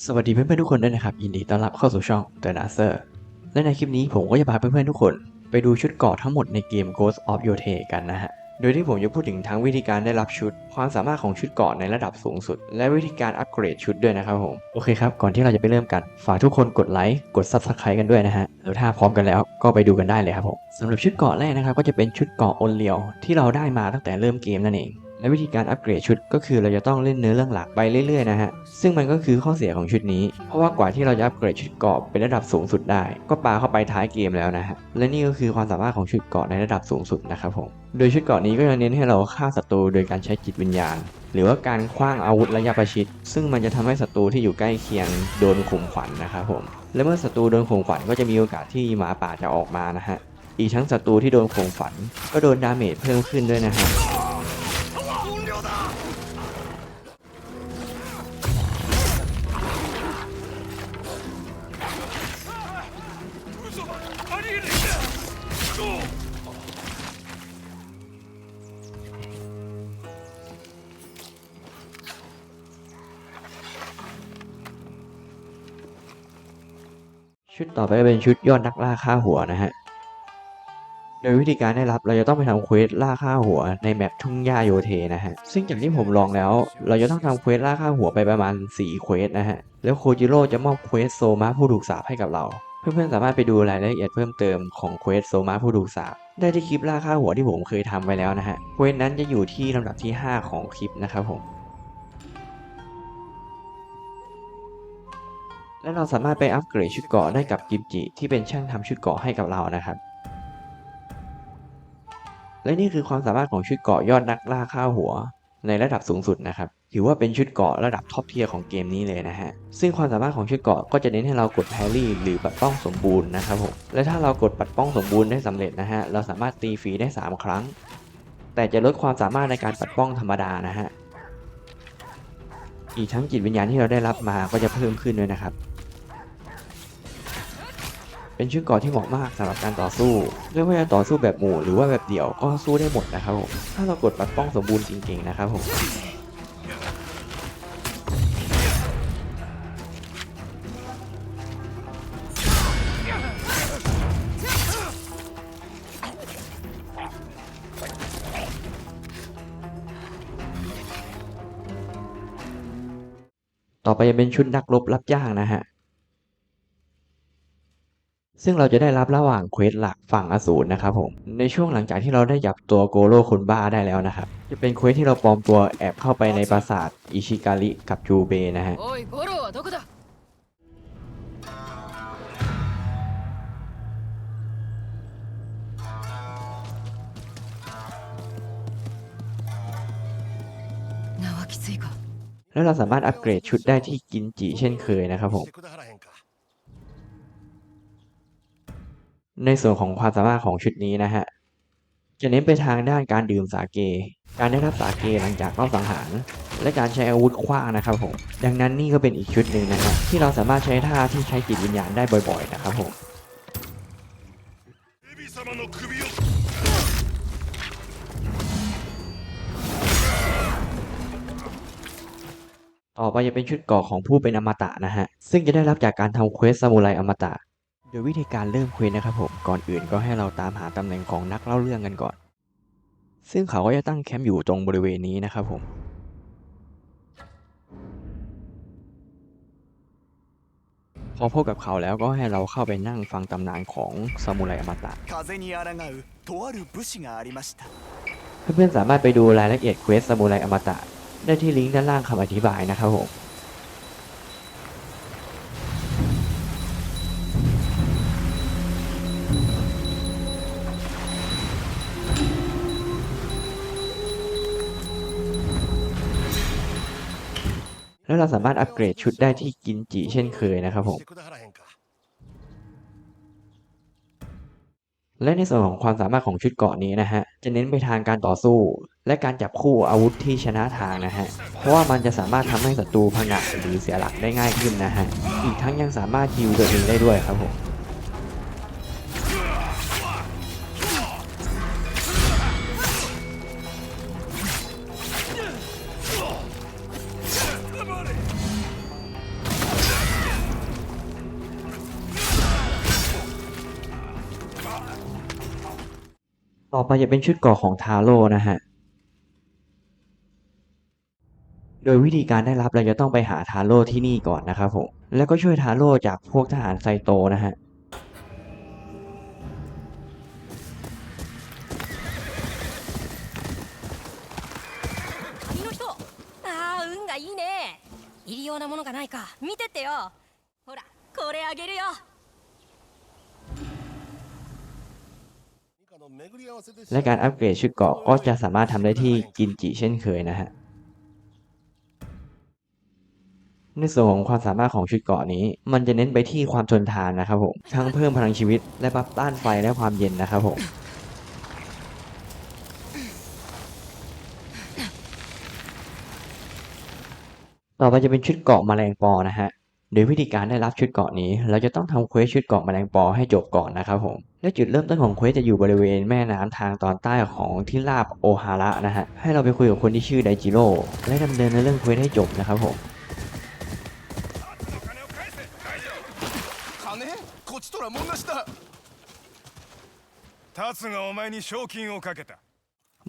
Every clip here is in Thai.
สวัสดีเพื่อนๆทุกคนด้วยนะครับยินดีต้อนรับเข้าสู่ช่อง The n a s e r และในคลิปนี้ผมก็จะพาเพื่อนๆทุกคน ไปดูชุดเกราะทั้งหมดในเกม Ghost of Yotei กันนะฮะ โดยที่ผมจะพูดถึงทั้งวิธีการได้รับชุด ความสามารถของชุดเกราะในระดับสูงสุด และวิธีการอัปเกรดชุดด้วยนะครับผมโอเคครับก่อนที่เราจะไปเริ่มกันฝากทุกคนกดไลค์กด Subscribe กันด้วยนะฮะแล้วถ้าพร้อมกันแล้วก็ไปดูกันได้เลยครับผมสำหรับชุดเกราะแรกนะครับก็จะเป็นชุดเกราะโอนเลียวที่เราได้มาตั้งแต่เริ่มเกมนั่นเอง และวิธีการอัปเกรดชุดก็คือเราจะต้องเล่นเนื้อเรื่องหลักไปเรื่อยๆนะฮะ ซึ่งมันก็คือข้อเสียของชุดนี้ เพราะว่ากว่าที่เราจะอัปเกรดชุดเกาะเป็นระดับสูงสุดได้ ก็ปาเข้าไปท้ายเกมแล้วนะฮะ และนี่ก็คือความสามารถของชุดเกาะในระดับสูงสุดนะครับผม โดยชุดเกาะนี้ก็จะเน้นให้เราฆ่าศัตรูโดยการใช้จิตวิญญาณ หรือว่าการคว้างอาวุธระยะประชิด ซึ่งมันจะทำให้ศัตรูที่อยู่ใกล้เคียงโดนข่มขวัญนะครับผม และเมื่อศัตรูโดนข่มขวัญก็จะมีโอกาสที่หมาป่าจะออกมานะฮะ อีกทั้งศัตรูที่โดนข่มขวัญก็โดนดาเมจเพิ่มขึ้นด้วยนะฮะ ชุดต่อไปก็เป็นชุดยอดนักล่าฆ่าหัวนะฮะ โดยวิธีการได้รับเราจะต้องไปทำเควสล่าฆ่าหัวในแมปทุ่งหญ้าโยเทนะฮะ ซึ่งจากที่ผมลองแล้ว เราจะต้องทำเควสล่าฆ่าหัวไปประมาณ 4 เควสนะฮะ แล้วโคจิโร่จะมอบเควสโซมาผู้ถูกสาปให้กับเราเพื่อนๆสามารถไปดูรายละเอียดเพิ่มเติมของเควสโซมาผู้ถูกสาปได้ที่คลิปล่าฆ่าหัวที่ผมเคยทำไว้แล้วนะฮะ เควสนั้นจะอยู่ที่ลำดับที่ 5 ของคลิปนะครับผม และเราสามารถไปอัปเกรดชุดเกราะได้กับกิมจิที่เป็นช่างทำชุดเกราะให้กับเรานะครับ และนี่คือความสามารถของชุดเกราะยอดนักล่าฆ่าหัว ในระดับสูงสุดนะครับ ถือว่าเป็นชุดเกราะระดับท็อปเทียร์ของเกมนี้เลยนะฮะ ซึ่งความสามารถของชุดเกราะก็จะเน้นให้เรากดแพรรี่หรือปัดป้องสมบูรณ์นะครับผม และถ้าเรากดปัดป้องสมบูรณ์ได้สำเร็จนะฮะ เราสามารถตีฟรีได้ 3 ครั้ง แต่จะลดความสามารถในการปัดป้องธรรมดานะฮะอีกทั้งจิตวิญญาณที่เราได้รับมาก็จะเพิ่มขึ้นด้วยนะครับ เป็นชุดเกราะที่เหมาะมากสำหรับการต่อสู้ไม่ว่าจะต่อสู้แบบหมู่หรือว่าแบบเดี่ยวก็สู้ได้หมดนะครับผมถ้าเรากดปัดป้องสมบูรณ์จริงๆนะครับผมต่อไปจะเป็นชุดนักรบรับจ้างนะฮะ ซึ่งเราจะได้รับระหว่างเควสหลักฝั่งอสูรนะครับผมในช่วงหลังจากที่เราได้จับตัวโกโร่คนบ้าได้แล้วนะครับจะเป็นเควสที่เราปลอมตัวแอบเข้าไปในปราสาทอิชิกาลิกับจูเบนะฮะแล้วเราสามารถอัปเกรดชุดได้ที่กินจิเช่นเคยนะครับผม ในส่วนของความสามารถของชุดนี้นะฮะ จะเน้นไปทางด้านการดื่มสาเก การได้รับสาเกหลังจากรอบสังหาร และการใช้อาวุธขว้างนะครับผม ดังนั้นนี่ก็เป็นอีกชุดหนึ่งนะครับที่เราสามารถใช้ท่าที่ใช้จิตวิญญาณได้บ่อยๆ นะครับผมต่อไปจะเป็นชุดเกาะของผู้เป็นอมตะนะฮะ ซึ่งจะได้รับจากการทำเควสซามูไรอมตะ โดยวิธีการเริ่มเควสนะครับผม ก่อนอื่นก็ให้เราตามหาตำแหน่งของนักเล่าเรื่องกันก่อน ซึ่งเขาก็จะตั้งแคมป์อยู่ตรงบริเวณนี้นะครับผม พอพบกับเขาแล้วก็ให้เราเข้าไปนั่งฟังตำนานของซามูไรอมตะเพื่อนๆสามารถไปดูรายละเอียดเควสซามูไรอมตะได้ที่ลิงก์ด้านล่างคำอธิบายนะครับผม แล้วเราสามารถอัปเกรดชุดได้ที่กินจิเช่นเคยนะครับผมและในส่วนของความสามารถของชุดเกาะนี้นะฮะ จะเน้นไปทางการต่อสู้ และการจับคู่อาวุธที่ชนะทางนะฮะ เพราะว่ามันจะสามารถทำให้ศัตรูพังะหรือเสียหลักได้ง่ายขึ้นนะฮะ อีกทั้งยังสามารถฮิวตัวเองได้ด้วยครับผม ต่อไปจะเป็นชุดเกราะของทาโร่นะฮะ โดยวิธีการได้รับเราจะต้องไปหาทาโร่ที่นี่ก่อนนะครับผม แล้วก็ช่วยทาโร่จากพวกทหารไซโตนะฮะ 旅の人ああ運がいいね入り用なものがないか見てってよほらこれあげるよ และการอัปเกรดชุดเกาะก็จะสามารถทำได้ที่กินจิเช่นเคยนะฮะในส่วนของความสามารถของชุดเกาะนี้ มันจะเน้นไปที่ความทนทานนะครับผมทั้งเพิ่มพลังชีวิตและบัฟต้านไฟและความเย็นนะครับผมต่อไปจะเป็นชุดเกาะแมลงปอนะฮะ โดยวิธีการได้รับชุดเกาะนี้ เราจะต้องทำเควสชุดเกาะแมลงปอให้จบก่อนนะครับผมและจุดเริ่มต้นของเควสจะอยู่บริเวณแม่น้ำทางตอนใต้ของที่ราบโอฮาระนะฮะให้เราไปคุยกับคนที่ชื่อไดจิโร่และดำเนินในเรื่องเควสให้จบนะครับผม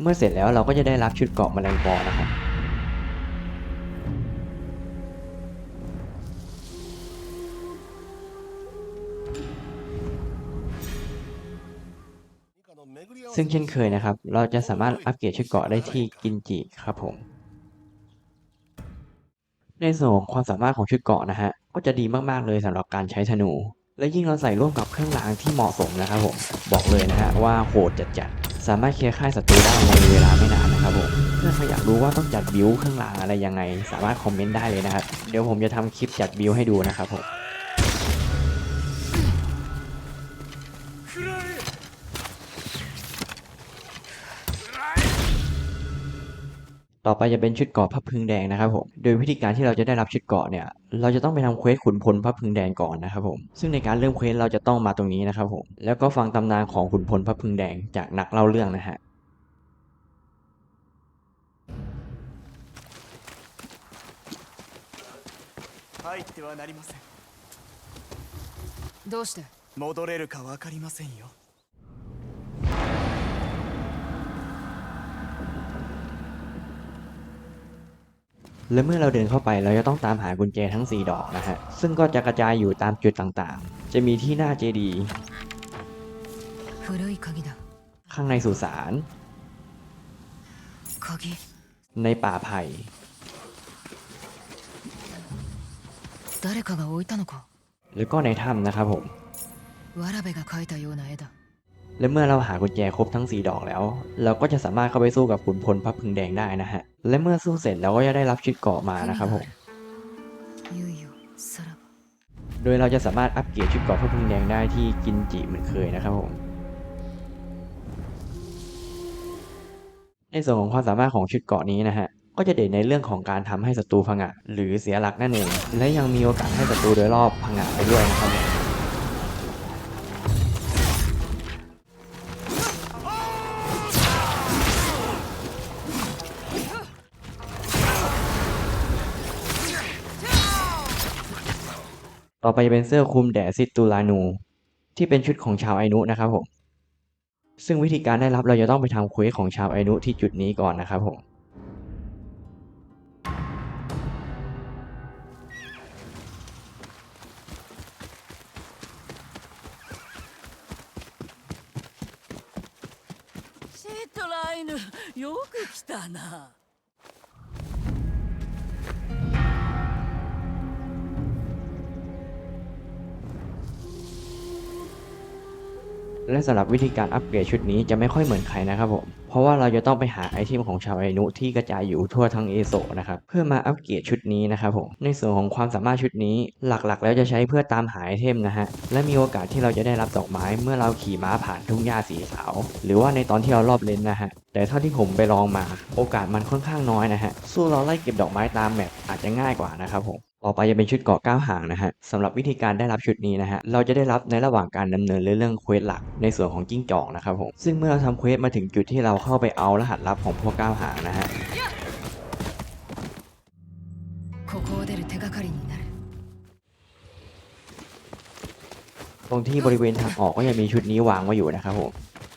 เมื่อเสร็จแล้วเราก็จะได้รับชุดเกาะแมลงปอนะครับ ซึ่งเช่นเคยนะครับ เราจะสามารถอัปเกรดชุดเกราะได้ที่กินจิครับผม ในส่วนของความสามารถของชุดเกราะนะฮะ ก็จะดีมากๆเลยสำหรับการใช้ธนู และยิ่งเราใส่ร่วมกับเครื่องรางที่เหมาะสมนะครับผม บอกเลยนะฮะว่าโหดจัดๆ สามารถเคลียร์ค่ายศัตรูได้ในเวลาไม่นานนะครับผมถ้าใครอยากรู้ว่าต้องจัดบิวเครื่องรางอะไรยังไง สามารถคอมเมนต์ได้เลยนะครับ เดี๋ยวผมจะทำคลิปจัดบิวให้ดูนะครับผม ต่อไปจะเป็นชุดเกราะพระพึงแดงนะครับผม โดยวิธีการที่เราจะได้รับชุดเกราะเนี่ย เราจะต้องไปทำเควสขุนพลพระพึงแดงก่อนนะครับผม ซึ่งในการเริ่มเควสเราจะต้องมาตรงนี้นะครับผม แล้วก็ฟังตำนานของขุนพลพระพึงแดงจากนักเล่าเรื่องนะฮะ 入ってはなりませんどうして戻れるかわかりませんよ และเมื่อเราเดินเข้าไปเราจะต้องตามหากุญแจทั้ง 4 ดอกนะฮะ ซึ่งก็จะกระจายอยู่ตามจุดต่างๆ จะมีที่หน้าเจดีย์ 古い鍵だ ข้างในสุสาน 鍵 ในป่าไผ่ 誰かが置いたのか แล้วก็ในถ้ำนะครับผม わらべが描いたような絵だ และเมื่อเราหากุญแจครบทั้ง 4 ดอกแล้ว เราก็จะสามารถเข้าไปสู้กับขุนพลพระพึงแดงได้นะฮะ และเมื่อสู้เสร็จเราก็จะได้รับชุดเกาะมานะครับผม โดยเราจะสามารถอัปเกรดชุดเกาะพระพึงแดงได้ที่กินจิเหมือนเคยนะครับผม ในส่วนของความสามารถของชุดเกาะนี้นะฮะ ก็จะเด่นในเรื่องของการทำให้ศัตรูพังอะหรือเสียหลักนั่นเอง และยังมีโอกาสให้ศัตรูโดยรอบพังอะไปด้วยนะครับ ต่อไปจะเป็นเสื้อคลุมแดดซิตูลานู ที่เป็นชุดของชาวไอนุนะครับผม ซึ่งวิธีการได้รับเราจะต้องไปทำเควสของชาวไอนุที่จุดนี้ก่อนนะครับผม シートライヌよく来たな และสำหรับวิธีการอัปเกรดชุดนี้จะไม่ค่อยเหมือนใครนะครับผม เพราะว่าเราจะต้องไปหาไอเทมของชาวไอนุที่กระจายอยู่ทั่วทั้งเอโซนะครับเพื่อมาอัปเกรดชุดนี้นะครับผม ในส่วนของความสามารถชุดนี้หลักๆ แล้วจะใช้เพื่อตามหาไอเทมนะฮะ และมีโอกาสที่เราจะได้รับดอกไม้เมื่อเราขี่ม้าผ่านทุ่งหญ้าสีขาว หรือว่าในตอนที่เรารอบเลนนะฮะ แต่เท่าที่ผมไปลองมา โอกาสมันค่อนข้างน้อยนะฮะ สู้เราไล่เก็บดอกไม้ตามแมปอาจจะง่ายกว่านะครับผม ต่อไปจะเป็นชุดเกาะก้าวหางนะฮะสำหรับวิธีการได้รับชุดนี้นะฮะเราจะได้รับในระหว่างการดำเนินเรื่องเควสหลักในส่วนของจิ้งจอกนะครับผมซึ่งเมื่อเราทำเควสมาถึงจุดที่เราเข้าไปเอารหัสลับของพวกก้าวหางนะฮะตรงที่บริเวณทางออกก็ยังมีชุดนี้วางไว้อยู่นะครับผม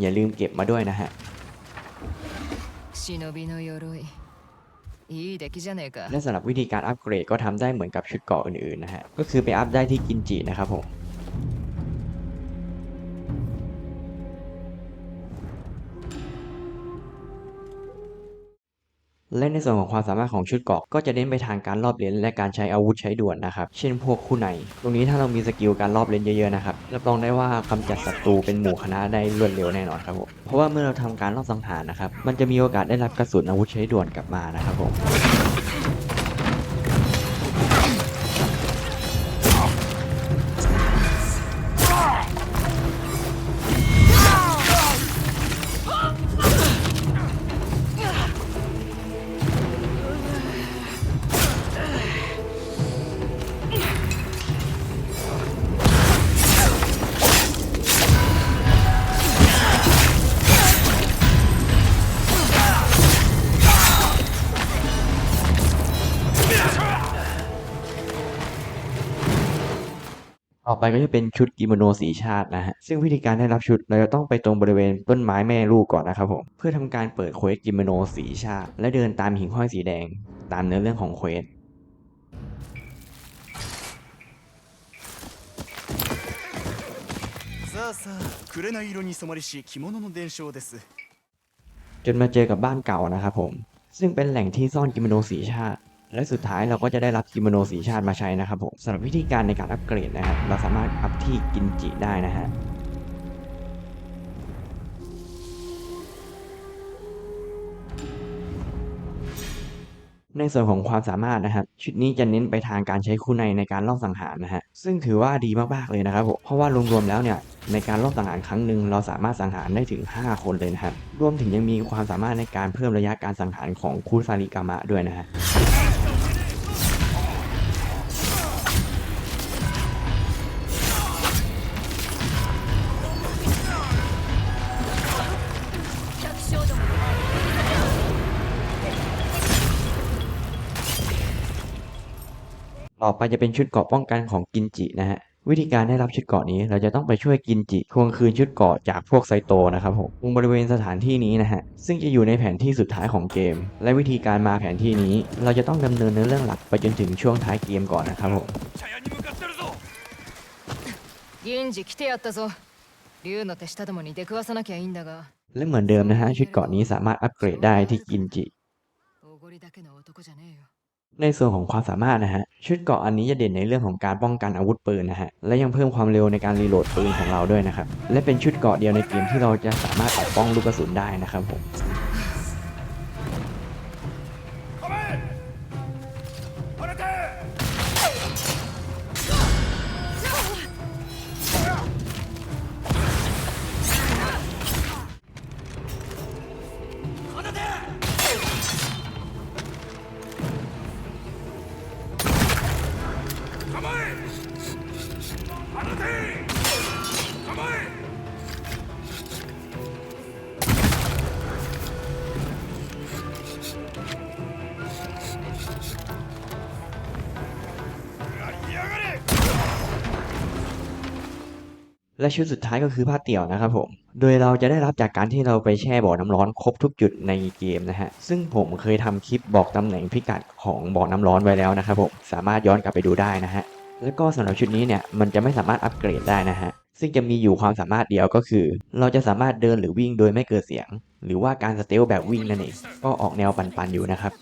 อย่าลืมเก็บมาด้วยนะฮะ いい出来じゃねえか และสำหรับวิธีการอัปเกรดก็ทำได้เหมือนกับชุดเกราะอื่นๆนะฮะ ก็คือไปอัพได้ที่กินจินะครับผม และในส่วนของความสามารถของชุดเกราะก็จะเน้นไปทางการรอบเลนและการใช้อาวุธใช้ด่วนนะครับ เช่นพวกคู่ใน ตรงนี้ถ้าเรามีสกิลการรอบเลนเยอะๆนะครับรับรองได้ว่ากำจัดศัตรูเป็นหมู่คณะได้รวดเร็วแน่นอนครับผมเพราะว่าเมื่อเราทำการรอบสังหารนะครับมันจะมีโอกาสได้รับกระสุนอาวุธใช้ด่วนกลับมานะครับผม ต่อไปก็จะเป็นชุดกิโมโนสีชาตินะฮะ ซึ่งวิธีการได้รับชุดเราจะต้องไปตรงบริเวณต้นไม้แม่ลูกก่อนนะครับผม เพื่อทำการเปิดเควสกิโมโนสีชาติ และเดินตามหิ่งห้อยสีแดง ตามเนื้อเรื่องของเควสจนมาเจอกับบ้านเก่านะครับผม ซึ่งเป็นแหล่งที่ซ่อนกิโมโนสีชาติ และสุดท้ายเราก็จะได้รับกิโมโนสีชาติมาใช้นะครับผมสำหรับวิธีการในการอัปเกรดนะครับ เราสามารถอัพที่กินจิได้นะฮะในส่วนของความสามารถนะครับ ชุดนี้จะเน้นไปทางการใช้คู่ในในการลอบสังหารนะฮะซึ่งถือว่าดีมากๆเลยนะครับผมเพราะว่ารวมๆแล้วเนี่ยในการลอบสังหารครั้งหนึ่งเราสามารถสังหารได้ถึง 5 คนเลยนะครับรวมถึงยังมีความสามารถในการเพิ่มระยะการสังหารของคูซาริกามะด้วยนะฮะ ต่อไปจะเป็นชุดเกราะป้องกันของกินจินะฮะ วิธีการได้รับชุดเกราะนี้เราจะต้องไปช่วยกินจิทวงคืนชุดเกราะจากพวกไซโตนะครับผมตรงบริเวณสถานที่นี้นะฮะ ซึ่งจะอยู่ในแผนที่สุดท้ายของเกม และวิธีการมาแผนที่นี้ เราจะต้องดำเนินเนื้อเรื่องหลักไปจนถึงช่วงท้ายเกมก่อนนะครับผม 茶屋に向かってるぞ銀次来てやったぞ竜の手下どもに出くわさなきゃいいんだが และเหมือนเดิมนะฮะชุดเกราะนี้สามารถอัปเกรดได้ที่กินจิ おごりだけの男じゃねえよ ในส่วนของความสามารถนะฮะชุดเกราะอันนี้จะเด่นในเรื่องของการป้องกันอาวุธปืนนะฮะและยังเพิ่มความเร็วในการรีโหลดปืนของเราด้วยนะครับและเป็นชุดเกราะเดียวในเกมที่เราจะสามารถปัดป้องลูกกระสุนได้นะครับผม และชุดสุดท้ายก็คือผ้าเตี่ยวนะครับผม โดยเราจะได้รับจากการที่เราไปแช่บ่อน้ำร้อนครบทุกจุดในเกมนะฮะ ซึ่งผมเคยทำคลิปบอกตำแหน่งพิกัดของบ่อน้ำร้อนไว้แล้วนะครับผม สามารถย้อนกลับไปดูได้นะฮะ แล้วก็สำหรับชุดนี้เนี่ยมันจะไม่สามารถอัปเกรดได้นะฮะ ซึ่งจะมีอยู่ความสามารถเดียวก็คือ เราจะสามารถเดินหรือวิ่งโดยไม่เกิดเสียง หรือว่าการสเตลแบบวิ่งนั่นเอง ก็ออกแนวปันๆอยู่นะครับ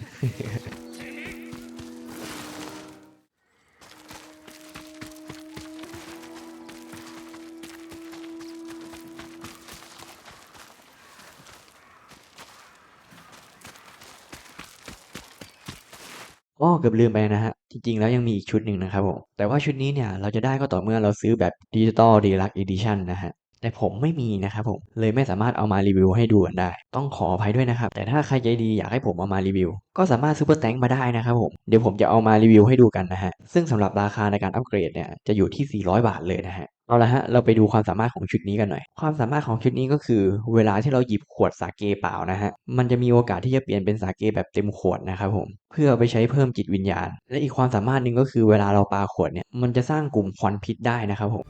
อ๋อเกือบลืมไปนะฮะ จริงๆ แล้วยังมีอีกชุดหนึ่งนะครับผม แต่ว่าชุดนี้เนี่ยเราจะได้ก็ต่อเมื่อเราซื้อแบบดิจิตอลดีลักอีดิชันนะฮะ แต่ผมไม่มีนะครับผม เลยไม่สามารถเอามารีวิวให้ดูกันได้ ต้องขออภัยด้วยนะครับ แต่ถ้าใครใจดีอยากให้ผมเอามารีวิว ก็สามารถซูเปอร์แตงมาได้นะครับผม เดี๋ยวผมจะเอามารีวิวให้ดูกันนะฮะ ซึ่งสำหรับราคาในการอัปเกรดเนี่ยจะอยู่ที่ 400 บาทเลยนะฮะ เอาละฮะ เราไปดูความสามารถของชุดนี้กันหน่อย ความสามารถของชุดนี้ก็คือ เวลาที่เราหยิบขวดสาเกเปล่านะฮะ มันจะมีโอกาสที่จะเปลี่ยนเป็นสาเกแบบเต็มขวดนะครับผม เพื่อไปใช้เพิ่มจิตวิญญาณ และอีกความสามารถหนึ่งก็คือเวลาเราปาขวดเนี่ย มันจะสร้างกลุ่มควันพิษได้นะครับผม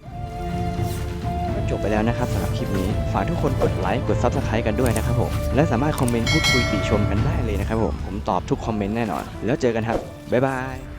จบไปแล้วนะครับสำหรับคลิปนี้ ฝากทุกคนกดไลค์กด Subscribe กันด้วยนะครับผม และสามารถคอมเมนต์พูดคุยติชมกันได้เลยนะครับผม ผมตอบทุกคอมเมนต์แน่นอน แล้วเจอกันครับ บ๊ายบาย